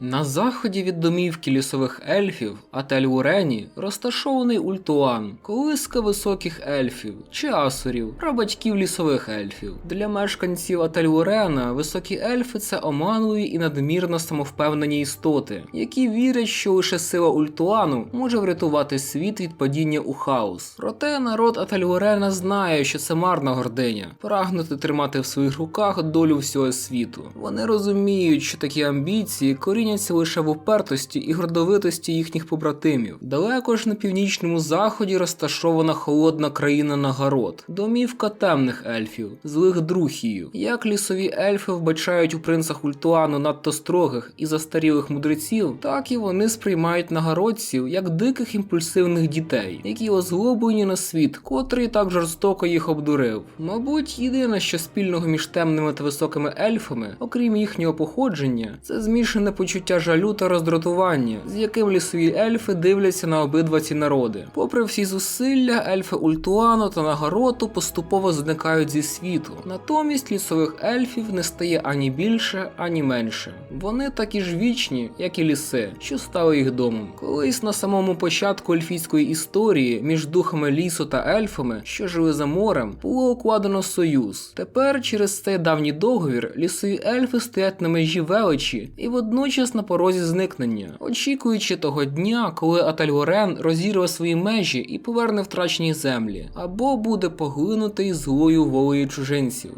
На заході від домівки лісових ельфів Атель-Урені розташований Ультуан, колиска високих ельфів чи асурів, прабатьків лісових ельфів. Для мешканців Атель-Урена високі ельфи це оманливі і надмірно самовпевнені істоти, які вірять, що лише сила Ультуану може врятувати світ від падіння у хаос. Проте народ Атель-Урена знає, що це марна гординя, прагнути тримати в своїх руках долю всього світу. Вони розуміють, що такі амбіції коріняться лише в упертості і гордовитості їхніх побратимів. Далеко ж на північному заході розташована холодна країна Нагород, домівка темних ельфів, злих друхіїв. Як лісові ельфи вбачають у принцах Ультуану надто строгих і застарілих мудреців, так і вони сприймають нагородців як диких імпульсивних дітей, які озлоблені на світ, котрий так жорстоко їх обдурив. Мабуть, єдине, що спільного між темними та високими ельфами, окрім їхнього походження, це змішане почуття жалю та роздратування, з яким лісові ельфи дивляться на обидва ці народи. Попри всі зусилля, ельфи Ультуану та Нагороту поступово зникають зі світу. Натомість лісових ельфів не стає ані більше, ані менше. Вони такі ж вічні, як і ліси, що стали їх домом. Колись на самому початку ельфійської історії між духами лісу та ельфами, що жили за морем, було укладено союз. Тепер через цей давній договір лісові ельфи стоять на межі величі і водночас на порозі зникнення, очікуючи того дня, коли Атальгорен розірве свої межі і поверне втрачені землі, або буде поглинутий злою волею чужинців.